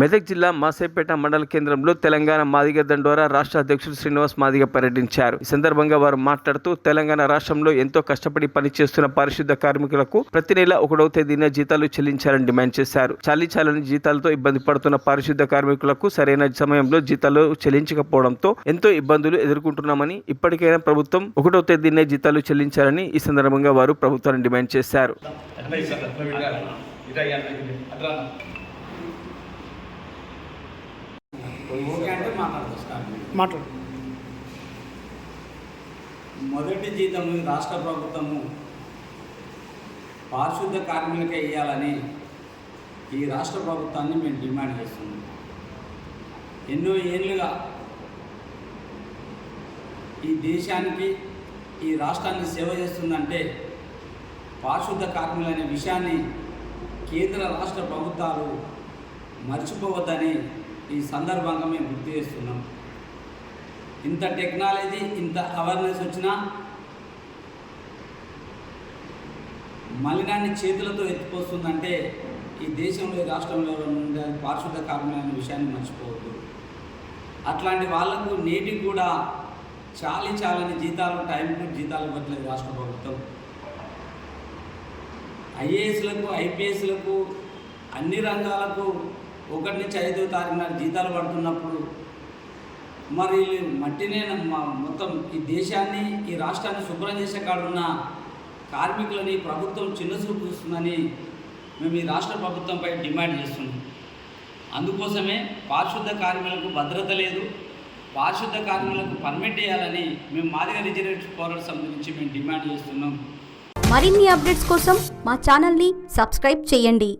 మెదక్ జిల్లా మాసేపేట మండల కేంద్రంలో తెలంగాణ మాదిగ దండోరా రాష్ట్ర అధ్యక్షుడు శ్రీనివాస్ మాదిగ పర్యటించారు. ఈ సందర్భంగా వారు మాట్లాడుతూ తెలంగాణ రాష్ట్రంలో ఎంతో కష్టపడి పనిచేస్తున్న పారిశుద్ధ కార్మికులకు ప్రతి నెల ఒకటవ తేదీన జీతాలు చెల్లించాలని డిమాండ్ చేశారు. చాలీ చాలని జీతాలతో ఇబ్బంది పడుతున్న పారిశుద్ధ కార్మికులకు సరైన సమయంలో జీతాలు చెల్లించకపోవడంతో ఎంతో ఇబ్బందులు ఎదుర్కొంటున్నామని ఇప్పటికైనా ప్రభుత్వం ఒకటో తేదీనే జీతాలు చెల్లించాలని ఈ సందర్భంగా వారు ప్రభుత్వాన్ని డిమాండ్ చేశారు. మాట్లాడు. మొదటి జీతం రాష్ట్ర ప్రభుత్వము పారిశుద్ధ కార్మికులకే ఇవ్వాలని ఈ రాష్ట్ర ప్రభుత్వాన్ని మేము డిమాండ్ చేస్తున్నాం. ఎన్నో ఏళ్ళుగా ఈ దేశానికి ఈ రాష్ట్రాన్ని సేవ చేస్తుందంటే పారిశుద్ధ కార్మికులు అనే విషయాన్ని కేంద్ర రాష్ట్ర ప్రభుత్వాలు మర్చిపోవద్దని ఈ సందర్భంగా మేము గుర్తు చేస్తున్నాం. ఇంత టెక్నాలజీ ఇంత అవేర్నెస్ వచ్చినా మలినాన్ని చేతులతో ఎత్తిపోస్తుందంటే ఈ దేశంలో ఈ రాష్ట్రంలో ఉండే పారిశుద్ధ కార్మికులు విషయాన్ని మర్చిపోవద్దు. అట్లాంటి వాళ్ళకు నేటికి కూడా చాలి చాలని జీతాలు టైంకు జీతాలు ఇవ్వట్లేదు రాష్ట్ర ప్రభుత్వం. ఐఏఎస్లకు ఐపీఎస్లకు అన్ని రంగాలకు ఒకటి నుంచి ఐదో తారీఖు నాడు జీతాలు పడుతున్నప్పుడు మరి మట్టినే మా మొత్తం ఈ దేశాన్ని ఈ రాష్ట్రాన్ని శుభ్రం చేసే కాడున్న కార్మికులని ప్రభుత్వం చిన్నచూపు చూస్తుందని మేము ఈ రాష్ట్ర ప్రభుత్వంపై డిమాండ్ చేస్తున్నాం. అందుకోసమే పారిశుద్ధ కార్మికులకు భద్రత లేదు. పారిశుద్ధ కార్మికులకు పర్మిట్ చేయాలని మేము మాదిగ రిజర్వేషన్ పోరాట సమితి నుంచి మేము డిమాండ్ చేస్తున్నాం. మరిన్ని అప్డేట్స్ కోసం మా ఛానల్ని సబ్స్క్రైబ్ చేయండి.